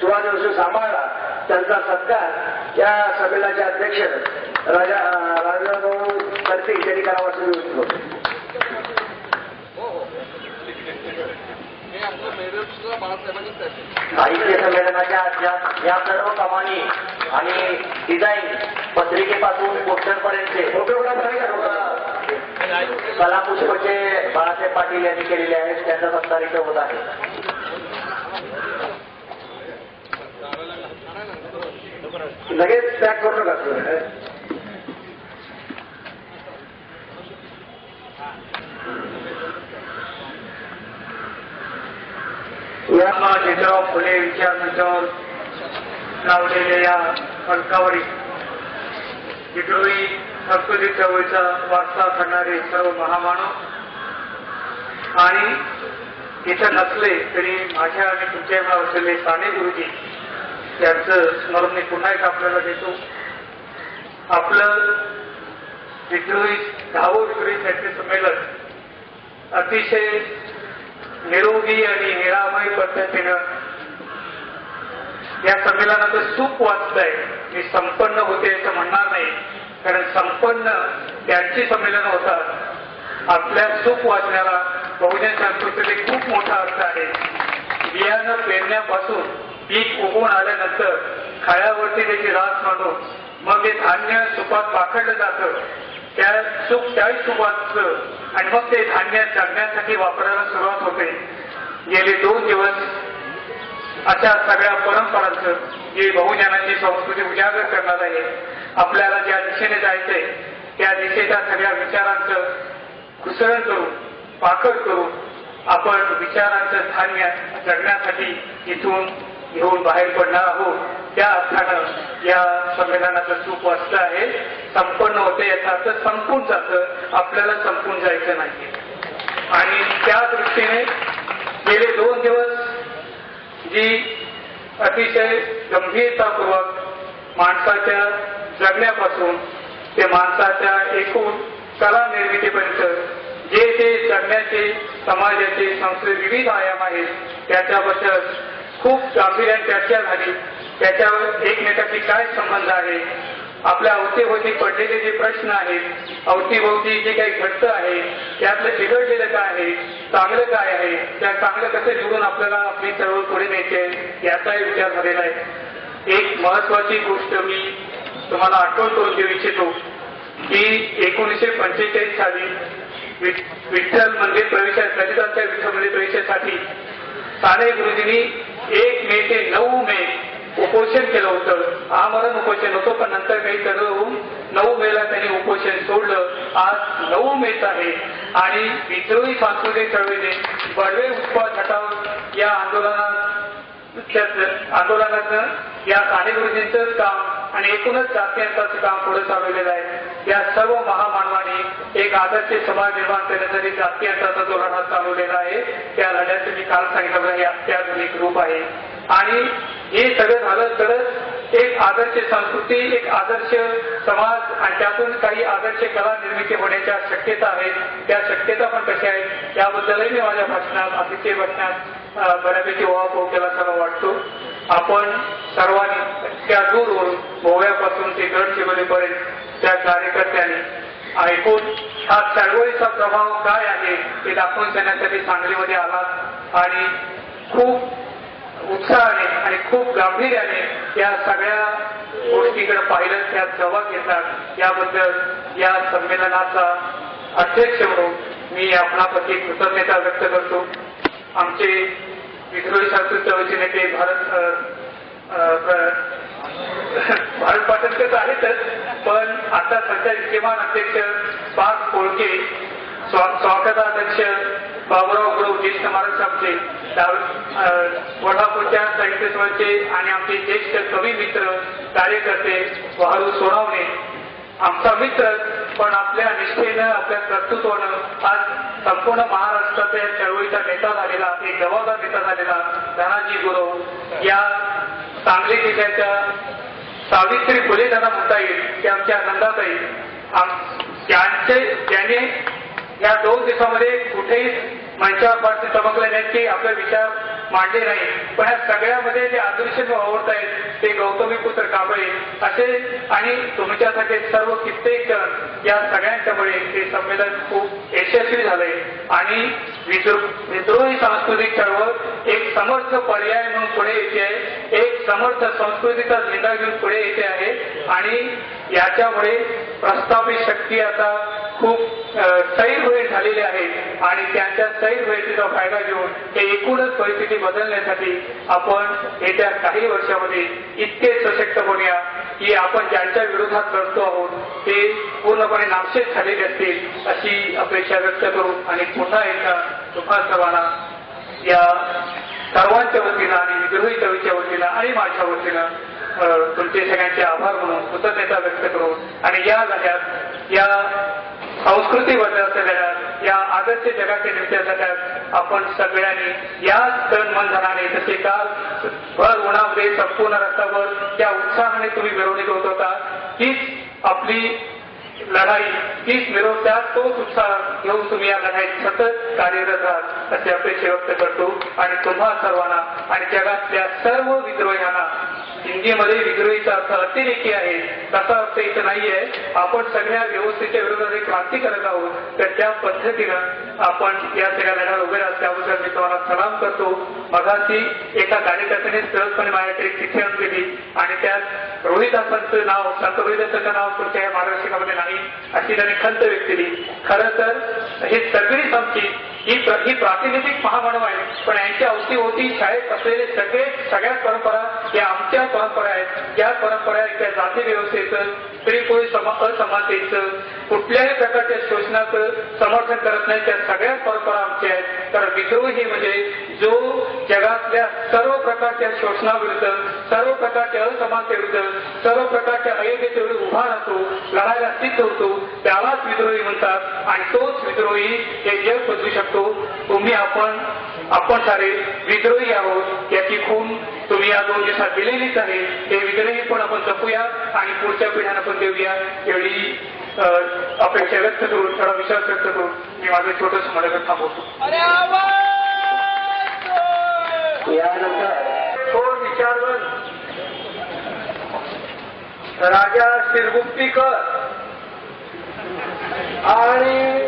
सुवादिवस सांभाळला. त्यांचा सत्कार या संमेलनाचे अध्यक्ष राजा राजाभाऊ करते त्यांनी करावा असं मी साहित्य संमेलनाच्या या या सर्व कमानी आणि डिझाईन पत्रिकेपासून पोस्टर पर्यंतचे कलापुष्पचे बाळासाहेब पाटील यांनी केलेले आहेत त्यांचा सत्कार इथे होत आहे. लगेच पॅक करू नका या फुले विचार मंचावर लावलेल्या या फलकावरील विद्रोही संस्कृती चळवळीचा वारसा करणारे सर्व महामानव आणि इथं नसले तरी माझ्या आणि तुमच्या मनात असलेले साने गुरुजी त्यांचं स्मरण मी पुन्हा एक आपल्याला देतो. आपलं विद्रोही दहावं विद्रोही साहित्य संमेलन अतिशय निरोगी आणि निरामय पद्धतीनं या संमेलनाचं सुख वाचलंय. मी संपन्न होते असं म्हणणार नाही. कारण संपन्न त्यांची संमेलन होतात. आपल्या सुख वाचण्याला बहुजन संस्कृतीने खूप मोठा अर्थ आहे. बियाणं पेरण्यापासून पीक उगवून आल्यानंतर खाळ्यावरती त्याची रास मांडून मग ते धान्य सुपात पाखडलं जातं. त्या सुख त्याही सुख आणि मग ते धान्य जगण्यासाठी वापरायला सुरुवात होते. गेले दोन दिवस अशा सगळ्या परंपरांचं जी बहुजनांची संस्कृती उजागर करणार आहे आपल्याला ज्या दिशेने जायचंय त्या दिशेच्या सगळ्या विचारांचं घुसळण करून पाखड करून आपण विचारांचं धान्य जगण्यासाठी इथून घेऊन बाहेर पडणार आहोत. त्या अर्थानं या संमेलनाचं चूक वाचलं आहे. संपन्न होते याचा अर्थ संपून जातं. आपल्याला संपून जायचं नाही. आणि त्या दृष्टीने गेले दोन दिवस जी अतिशय गंभीरतापूर्वक माणसाच्या जगण्यापासून ते माणसाच्या एकूण कला निर्मितीपर्यंत जे जे जगण्याचे समाजाचे संस्कृत विविध आयाम आहेत त्याच्याबद्दल खूप गांभीर्याने चर्चा झाली. त्याच्यावर एकमेकाशी काय संबंध आहे? आपल्या अवतीभोवती पडलेले जे प्रश्न आहेत अवतीभोवती जे काही घट्ट आहे त्यातलं बिघडलेलं काय आहे चांगलं काय आहे त्या चांगलं कसं निवडून आपल्याला आपली चळवळ पुढे न्यायची आहे याचाही विचार झालेला आहे. एक महत्वाची गोष्ट मी तुम्हाला आठवण करून देऊ इच्छितो की एकोणीसशे पंचेचाळीस साली विठ्ठल मंदिर प्रवेशा ललितांच्या विठ्ठल मंदिर प्रवेशासाठी साने गुरुजींनी एक मे ते नऊ मे. उपोषण केलं होतं. आमरण उपोषण होतं पण नंतर काही ठरवून नऊ मेला त्यांनी उपोषण सोडलं. आज नऊ मेच आहे. आणि विद्रोही सांस्कृतिक चळवळीने बडवे उत्पाद हटाव या आंदोलनात आंदोलनाचं या साने काम आणि एकूणच जातीयांचं काम पुढे चालवलेलं आहे. या सर्व महामानवाने आदर्श समाज निर्माण करण्यासाठी जातीयांचा जो लढा चालवलेला आहे. त्या लढ्याचं मी काल सांगितलं हे अत्याधुनिक रूप आहे. आणि हे सगळं झालं तरच एक आदर्श संस्कृती एक आदर्श समाज आणि त्यातून काही आदर्श कला निर्मिती होण्याच्या शक्यता आहेत. त्या शक्यता पण कशा आहेत त्याबद्दलही मी माझ्या भाषणात अतिशय भाषणात बऱ्यापैकी ओहापोह केला सर्व वाटतो. आपण सर्वांनी त्या दूरवरून गोव्यापासून ते गडचिरोलीपर्यंत त्या कार्यकर्त्यांनी ऐकून हा चळवळीचा प्रभाव काय आहे ते दाखवून देण्यासाठी सांगलीमध्ये आला. आणि खूप उत्साहाने आणि खूप गांभीर्याने या सगळ्या गोष्टीकडे पाहिलं त्यात सहभाग घेतात याबद्दल या संमेलनाचा अध्यक्ष म्हणून मी आपणाप्रती कृतज्ञता व्यक्त करतो. आमचे विद्रोही शास्त्री चळवळीचे नेते भारत भारत अ, तर आहेतच पण आता सध्या विद्यमान अध्यक्ष पाच कोळके स्वागताध्यक्ष बाबुराव गुरव ज्येष्ठ महाराज साहेबचे डाव- कोल्हापूरच्या साहित्य सभेचे आणि आमचे ज्येष्ठ कवी मित्र कार्यकर्ते वाहरू सोनावणे. आमचा मित्र पण आपल्या निष्ठेनं आपल्या कर्तृत्वानं आज संपूर्ण महाराष्ट्राच्या चळवळीचा नेता झालेला एक जबाबदार नेता झालेला धनाजी गुरव या सांगली जिल्ह्याच्या सावित्री फुले त्यांना म्हणता येईल की आमच्या आनंदात येईल त्यांचे त्याने या दोन दिवसामध्ये कुठेही मंचावर फारसे चमकले नाहीत की आपले विचार मांडले नाही पण या सगळ्यामध्ये जे आदर्श वावरत आहेत ते गौतमी पुत्र कांबळे असे आणि तुमच्यासाठी सर्व कित्येक जण या सगळ्यांच्यामुळे हे संमेलन खूप यशस्वी झाले आणि विद्रोही सांस्कृतिक चळवळ एक समर्थ पर्याय म्हणून पुढे येते आहे. एक समर्थ संस्कृतीचा झेंडा घेऊन पुढे येते आहे. आणि याच्यामुळे प्रस्थापित शक्ती आता खूप सैर सैरभैर झालेली आहे. आणि त्यांच्या सैरभैरीचा फायदा घेऊन हे एकूणच परिस्थिती बदलण्यासाठी आपण येत्या काही वर्षामध्ये इतके सशक्त बनूया की आपण ज्यांच्या विरोधात लढतो आहोत ते पूर्णपणे नामशेष झालेले असतील अशी अपेक्षा व्यक्त करू आणि पुन्हा एकदा तुम्हा सर्वांना या सर्वांच्या वतीनं आणि विद्रोही चळवळीच्या वतीनं आणि माझ्या वतीनं तुमचे सगळ्यांचे आभार म्हणून कृतज्ञता व्यक्त करून आणि या लढ्यात या संस्कृती बदलाच्या लढ्यात या आदर्श जगाच्या निर्मितीच्या लढ्यात आपण सगळ्यांनी या तन मन धनाने जसे काल भर उन्हामध्ये संपूर्ण रस्त्यावर त्या उत्साहाने तुम्ही मिरवणूक होत होता तीच आपली लढाई तीच मिरवतात तोच उत्साह घेऊन तुम्ही या लढाईत सतत कार्यरत राहाल अशी अपेक्षा व्यक्त करतो. आणि तुम्हा सर्वांना आणि जगातल्या सर्व विद्रोह्यांना हिंदीमध्ये विद्रोहीचा अर्थ अतिरेकी आहे. तसा अर्थ इथं नाहीये. आपण सगळ्या व्यवस्थेच्या विरोधात क्रांती करत आहोत. तर त्या पद्धतीनं आपण या सगळ्या लढ्याला उभे राहत त्याबद्दल मी तुम्हाला सलाम करतो. मगाशी एका कार्यकर्त्याने सहजपणे माझ्याकडे चिठ्ठी आणून दिली. आणि त्यात रोहिदासांचं नाव संत रोहिदासांचं नाव तुमच्या या मार्गदर्शकामध्ये नाही अशी त्यांनी खंत व्यक्त केली. खरं तर हे सगळी संपत्ती ही ही प्रातिनिधिक महामानव आहे. पण यांच्या अवतीभोवती शाळेत असलेले सगळे सगळ्याच परंपरा या आमच्या परंपरा आहेत. या परंपरा आहेत त्या जाती व्यवस्थेचं स्त्री पुरुष असमानतेचं कुठल्याही प्रकारच्या शोषणाचं समर्थन करत नाही त्या सगळ्याच परंपरा आमच्या आहेत. तर विद्रोही म्हणजे जो जगातल्या सर्व प्रकारच्या शोषणाविरुद्ध सर्व प्रकारच्या असमानतेविरुद्ध सर्व प्रकारच्या अयोग्यतेविरुद्ध उभा राहतो लढायला सिद्ध होतो त्यालाच विद्रोही म्हणतात. आणि तोच विद्रोही हे जग बदलू शकतो. तुम्ही आपण आपण सारे विद्रोही आहोत. याची खून तुम्ही या दोन दिवसात दिलेलीच आहे. हे विद्रोही पण आपण जपूया आणि पुढच्या पिढ्यांना पण देऊया. एवढी अपेक्षा व्यक्त करून थोडा विश्वास व्यक्त करून मी माझं छोटंसं मनोगत थांबवतो. यानंतर थोर विचारवंत. राजा शिरगुप्तीकर आणि